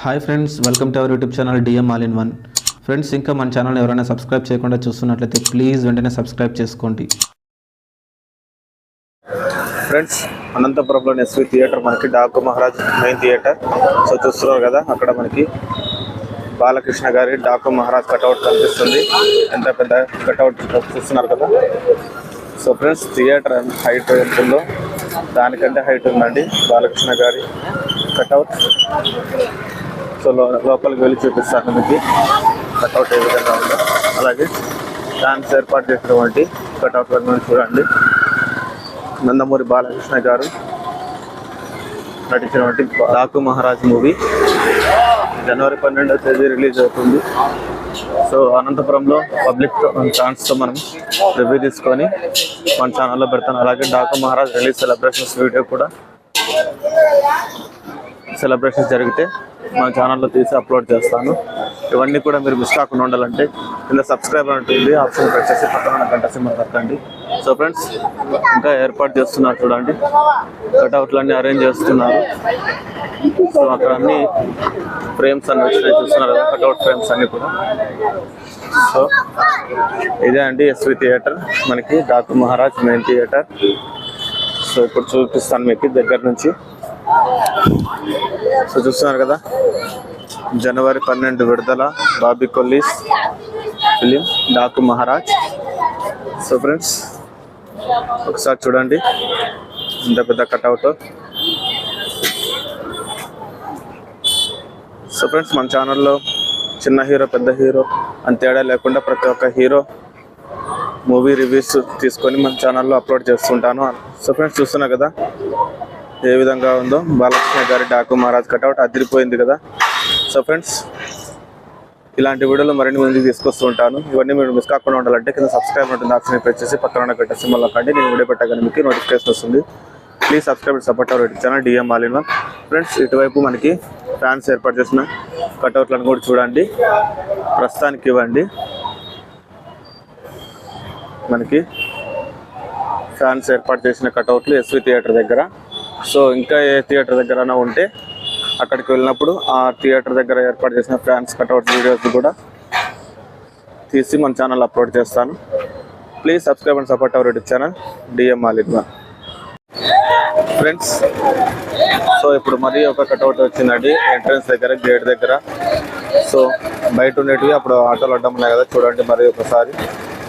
Hi friends welcome to our YouTube channel D M all in one friends ఇంకా మన channel ఎవరైనా subscribe చేయకుండా చూస్తున్నట్లయితే ప్లీజ్ వెంటనే సబ్స్క్రైబ్ చేసుకోండి. ఫ్రెండ్స్ అనంతపురంలో ఎస్వి థియేటర్ మనకి Daaku Maharaaj main theatre so చూస్తున్నారు కదా అక్కడ మనకి బాలకృష్ణ గారి డాకు మహారాజ్ కటౌట్ కనిపిస్తుంది. ఎంత పెద్ద కటౌట్ చూస్తున్నారు కదా. సో ఫ్రెండ్స్ థియేటర్ హైట్ ఎంత ఉందో దానికంటే హైట్ ఉందండి బాలకృష్ణ గారి. కట్అవుట్. సో లో- లోపలికి వెళ్ళి చూపిస్తాను మీకు. కట్అవుట్ ఏ విధంగా ఉందో. అలాగే డాన్స్ ఏర్పాటు చేసినటువంటి కటౌట్లను చూడండి. నందమూరి బాలకృష్ణ గారు నటించినటువంటి డాకు మహారాజ్ మూవీ. జనవరి పన్నెండవ తేదీ రిలీజ్ అవుతుంది. సో అనంతపురంలో పబ్లిక్ ఛాన్స్తో మనం రివ్యూ తీసుకొని మన ఛానల్లో పెడతాను. అలాగే Daaku Maharaaj release celebrations video కూడా. సెలబ్రేషన్స్ జరిగితే మన ఛానల్లో తీసి అప్లోడ్ చేస్తాను. ఇవన్నీ కూడా మీరు మిస్ కాకుండా ఉండాలంటే ఇలా సబ్స్క్రైబ్ అని ఉంటుంది ఆప్షన్ ప్రెస్ చేసి పక్కన గంట సిమ్మర్ కట్టండి. సో ఫ్రెండ్స్ ఇంకా ఏర్పాటు చేస్తున్నారు చూడండి. కట్అవుట్లు అరేంజ్ చేస్తున్నారు. సో అక్కడ అన్ని ఫ్రేమ్స్ అన్ని వచ్చినాయి చూస్తున్నారు కదా కట్అవుట్ ఫ్రేమ్స్ అన్ని కూడా. సో ఇదే అండి ఎస్వి థియేటర్ మనకి Daaku Maharaaj main theatre. So ఇప్పుడు చూపిస్తాను మీకు దగ్గర నుంచి. సో చూస్తున్నారు కదా? జనవరి పన్నెండు విడుదల Bobby Kolli's film Daaku Maharaaj. So friends ఒకసారి చూడండి. ఇంత పెద్ద కట్అవుట్ సో ఫ్రెండ్స్ మన ఛానల్లో చిన్న హీరో పెద్ద హీరో అని తేడా లేకుండా ప్రతి ఒక్క హీరో మూవీ రివ్యూస్ తీసుకొని మన ఛానల్లో అప్లోడ్ చేస్తుంటాను. సో ఫ్రెండ్స్ చూస్తున్నా కదా? ఏ విధంగా ఉందో బాలకృష్ణ గారి డాకు మహారాజ్ కట్అవుట్ అదిరిపోయింది కదా. సో ఫ్రెండ్స్ ఇలాంటి వీడియోలు మరిన్ని ముందుకు తీసుకొస్తూ ఉంటాను. ఇవన్నీ మీరు మిస్ కాకుండా ఉండాలంటే కింద సబ్స్క్రైబ్ ఉంటుంది ఆప్షన్ ప్రెస్ చేసి పక్కన గట్ట సింబల్ కండి నేను వీడియో పెట్టగానే మీకు నోటిఫికేషన్ వస్తుంది. Please subscribe support our channel DM మాలిన్ friends ఇటువైపు మనకి ఫ్యాన్స్ ఏర్పాటు చేసిన కటౌట్లను కూడా చూడండి. ప్రస్తుతానికి ఇవ్వండి. మనకి ఫ్యాన్స్ ఏర్పాటు చేసిన కటౌట్లు ఎస్వి థియేటర్ దగ్గర. సో ఇంకా ఏ థియేటర్ దగ్గర ఉంటే అక్కడికి వెళ్ళినప్పుడు ఆ థియేటర్ దగ్గర ఏర్పాటు చేసిన ఫ్యాన్స్ కట్అవుట్ వీడియోస్ కూడా తీసి మన ఛానల్ అప్లోడ్ చేస్తాను. Please subscribe and support our YouTube channel DM ఆలిద్వా friends so ఇప్పుడు మరీ ఒక కట్అవుట్ వచ్చిందండి ఎంట్రన్స్ దగ్గర గేట్ దగ్గర. సో బయట ఉండేటివి అప్పుడు ఆటోలు అడ్డం ఉన్నాయి కదా చూడండి మరి ఒకసారి.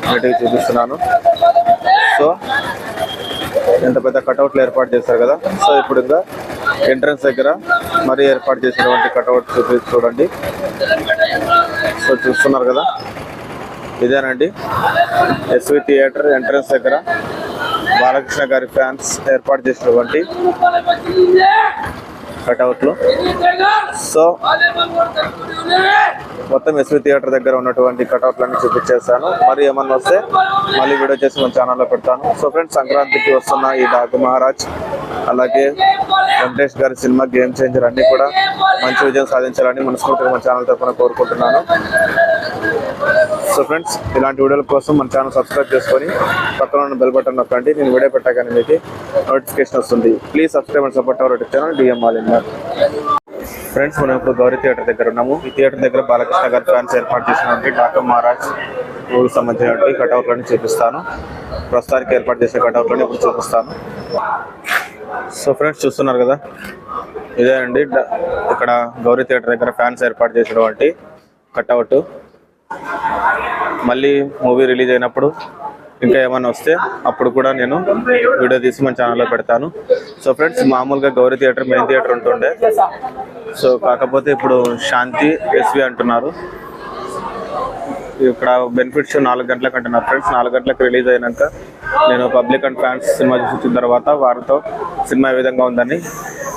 నీట్గా చూపిస్తున్నాను. సో ఎంత పెద్ద కటౌట్లు ఏర్పాటు చేశారు కదా. సో ఇప్పుడు ఇంకా ఎంట్రన్స్ దగ్గర మరి ఏర్పాటు చేసినటువంటి కటౌట్ చూపి చూడండి. సో చూస్తున్నారు కదా. ఇదేనండి. ఎస్వి థియేటర్ ఎంట్రన్స్ దగ్గర బాలకృష్ణ గారి ఫ్యాన్స్ ఏర్పాటు చేసినటువంటి కటౌట్లు. సో మొత్తం ఎస్వి థియేటర్ దగ్గర ఉన్నటువంటి కటౌట్లన్నీ చూపించేస్తాను మరి ఏమన్నా వస్తే మళ్ళీ వీడియో చేసి మన ఛానల్లో పెడతాను. సో ఫ్రెండ్స్ సంక్రాంతికి వస్తున్న ఈ డాకు మహారాజ్ అలాగే వెంకటేష్ గారి సినిమా గేమ్ చేంజర్ అన్ని కూడా మంచి విజయం సాధించాలని మనస్ఫూర్తిగా మన ఛానల్ తరఫున కోరుకుంటున్నాను. సో ఫ్రెండ్స్ ఇలాంటి వీడియోల కోసం మన ఛానల్ సబ్స్క్రైబ్ చేసుకొని పక్కన ఉన్న బెల్ బటన్ నొక్కండి. నేను వీడియో పెట్టగానే మీకు నోటిఫికేషన్ వస్తుంది. Please subscribe and support our channel DM ఆలిందర్ friends మనం ఇప్పుడు గౌరీ థియేటర్ దగ్గర ఉన్నాము. ఈ థియేటర్ దగ్గర బాలకృష్ణ గారి ఫ్యాన్స్ ఏర్పాటు చేసినటువంటి డాక్టర్ మహారాజ్ ఊరికి సంబంధించినటువంటి కటౌట్లను చూపిస్తాను. ప్రస్తుతానికి ఏర్పాటు చేసిన కటౌట్లను ఇప్పుడు చూపిస్తాను. సో ఫ్రెండ్స్ చూస్తున్నారు కదా? ఇదే అండి ఇక్కడ గౌరీ థియేటర్ దగ్గర ఫ్యాన్స్ ఏర్పాటు చేసినటువంటి కటౌట్. మళ్ళీ మూవీ రిలీజ్ అయినప్పుడు ఇంకా ఏమైనా వస్తే అప్పుడు కూడా నేను వీడియో తీసి మన ఛానల్లో పెడతాను. సో ఫ్రెండ్స్ మామూలుగా గౌరీ థియేటర్ మెయిన్ థియేటర్ ఉంటుండే. సో కాకపోతే ఇప్పుడు శాంతి ఎస్వి అంటున్నారు. ఇక్కడ బెనిఫిట్ షో నాలుగు గంటలకు అంటున్నారు. ఫ్రెండ్స్ నాలుగు గంటలకు రిలీజ్ అయినాక నేను పబ్లిక్ అండ్ ఫ్యాన్స్ సినిమా చూసిన తర్వాత వారితో సినిమా ఏ విధంగా ఉందని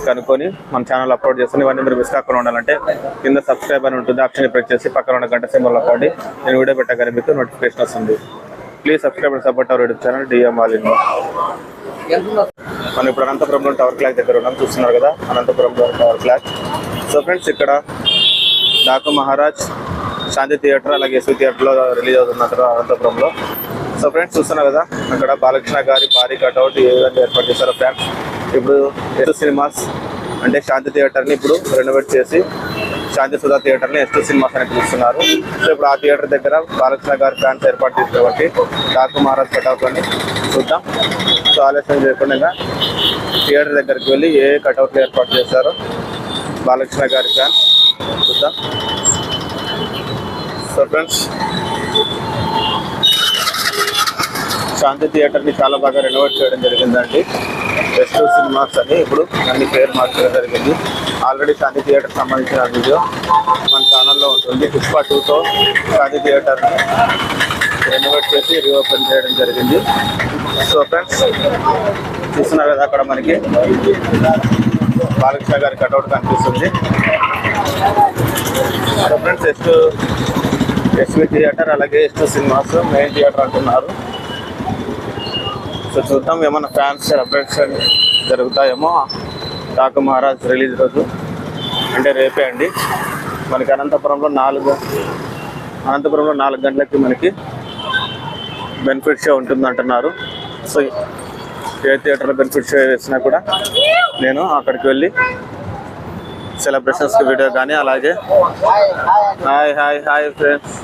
కనుక్కొని మన ఛానల్ అప్లోడ్ చేస్తాను. ఇవన్నీ మీరు మిస్ కాకుండా ఉండాలంటే కింద సబ్స్క్రైబ్ అని ఉంటుంది. ఆప్షన్ ప్రెస్ చేసి పక్కన ఉన్న గంట సింబల్ నొక్కండి నేను వీడియో పెట్టగానే మీకు నోటిఫికేషన్ వస్తుంది. Please subscribe and support our YouTube channel DM all in మనం ఇప్పుడు అనంతపురంలో టవర్ క్లాక్ దగ్గర ఉన్నాం చూస్తున్నారు కదా అనంతపురంలో టవర్ క్లాక్ సో ఫ్రెండ్స్ ఇక్కడ డాకు మహారాజ్ శాంతి థియేటర్ అలాగే ఎస్వి థియేటర్లో రిలీజ్ అవుతుంది అనంతపురంలో. సో ఫ్రెండ్స్ చూస్తున్నారు కదా అక్కడ బాలకృష్ణ గారి భారీ కట్అవుట్ ఏ విధంగా ఏర్పాటు చేశారో ఫ్రెండ్స్ ఇప్పుడు ఎస్ సినిమాస్ అంటే శాంతి థియేటర్ని ఇప్పుడు రెనోవేట్ చేసి శాంతి సుధా థియేటర్ని ఎస్టూ సినిమాస్ అని పిలుస్తున్నారు. సో ఇప్పుడు ఆ థియేటర్ దగ్గర బాలకృష్ణ గారి ఫ్యాన్స్ ఏర్పాటు చేసినటువంటి డాకు మహారాజ్ కటౌట్లని చూద్దాం. సో ఆలస్యం చేయకుండా థియేటర్ దగ్గరికి వెళ్ళి ఏ కటౌట్లు ఏర్పాటు చేశారో బాలకృష్ణ గారి ఫ్యాన్స్ చూద్దాం. సో ఫ్రెండ్స్ శాంతి థియేటర్ని చాలా బాగా రెనోవేట్ చేయడం జరిగిందండి. బెస్ట్ సినిమాస్ అని ఇప్పుడు అన్ని పేరు మార్చడం జరిగింది. ఆల్రెడీ శాంతి థియేటర్ సంబంధించిన వీడియో మన ఛానల్లో ఉంటుంది. పుష్ప టూతో శాంతి థియేటర్ రెనోవేట్ చేసి రీఓపెన్ చేయడం జరిగింది. సో ఫ్రెండ్స్ చూస్తున్నారు కదా అక్కడ మనకి బాలకృష్ణ గారి కటౌట్ కనిపిస్తుంది. So friends S SV theatre అలాగే ఎస్ట్ సినిమాస్ మెయిన్ థియేటర్ అంటున్నారు. సో చూద్దాం ఏమైనా ఫ్యాన్స్ అప్డేట్స్ జరుగుతాయేమో. డాకు మహారాజ్ రిలీజ్ రోజు. అంటే రేపే అండి. మనకి అనంతపురంలో నాలుగు అనంతపురంలో నాలుగు గంటలకి మనకి బెనిఫిట్ షో ఉంటుందంటున్నారు. సో ఏ థియేటర్లో బెనిఫిట్ షో వేసినా కూడా నేను అక్కడికి వెళ్ళి సెలబ్రేషన్స్కి వీడియో కానీ అలాగే hi hi hi friends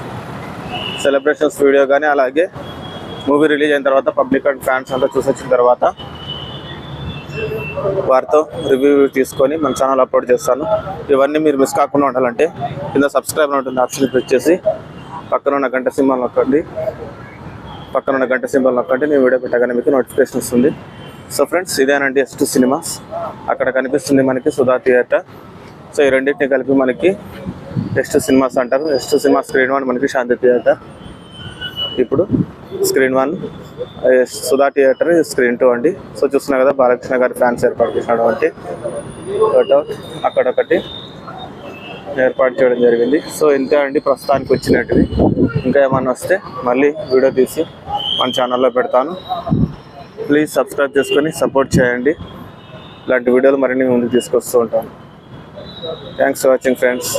celebrations video కానీ అలాగే మూవీ రిలీజ్ అయిన తర్వాత పబ్లిక్ అండ్ ఫ్యాన్స్ అంతా చూసి వచ్చిన తర్వాత వారితో రివ్యూ తీసుకొని మన ఛానల్ అప్లోడ్ చేస్తాను. ఇవన్నీ మీరు మిస్ కాకుండా ఉండాలంటే కింద సబ్స్క్రైబ్ ఉంటుంది ఆప్షన్ క్లిక్ చేసి పక్కన ఉన్న గంట సింబల్ నొక్కండి. పక్కన ఉన్న గంట సింబల్ నొక్కండి నేను వీడియో పెట్టగానే మీకు నోటిఫికేషన్ వస్తుంది. సో ఫ్రెండ్స్ ఇదేనండి ఎస్ సినిమాస్ అక్కడ కనిపిస్తుంది మనకి సుధా థియేటర్. సో ఈ రెండింటిని కలిపి మనకి ఎస్ సినిమాస్ అంటారు. ఎస్ సినిమా స్క్రీన్ వన్ మనకి శాంతి థియేటర్. ఇప్పుడు screen one Sudha theatre screen two అండి. సో చూస్తున్నారు కదా బాలకృష్ణ గారి ఫ్యాన్స్ ఏర్పాటు చేసినటువంటి ఫోటో అక్కడ ఒకటి ఏర్పాటు చేయడం జరిగింది. సో ఇంతే అండి ప్రస్తుతానికి వచ్చినట్టుది. ఇంకా ఏమన్నా వస్తే మళ్ళీ వీడియో తీసి మన ఛానల్లో పెడతాను. ప్లీజ్ సబ్స్క్రైబ్ చేసుకొని సపోర్ట్ చేయండి. ఇలాంటి వీడియోలు మరిన్ని ముందుకు తీసుకొస్తూ ఉంటాను. Thanks for watching friends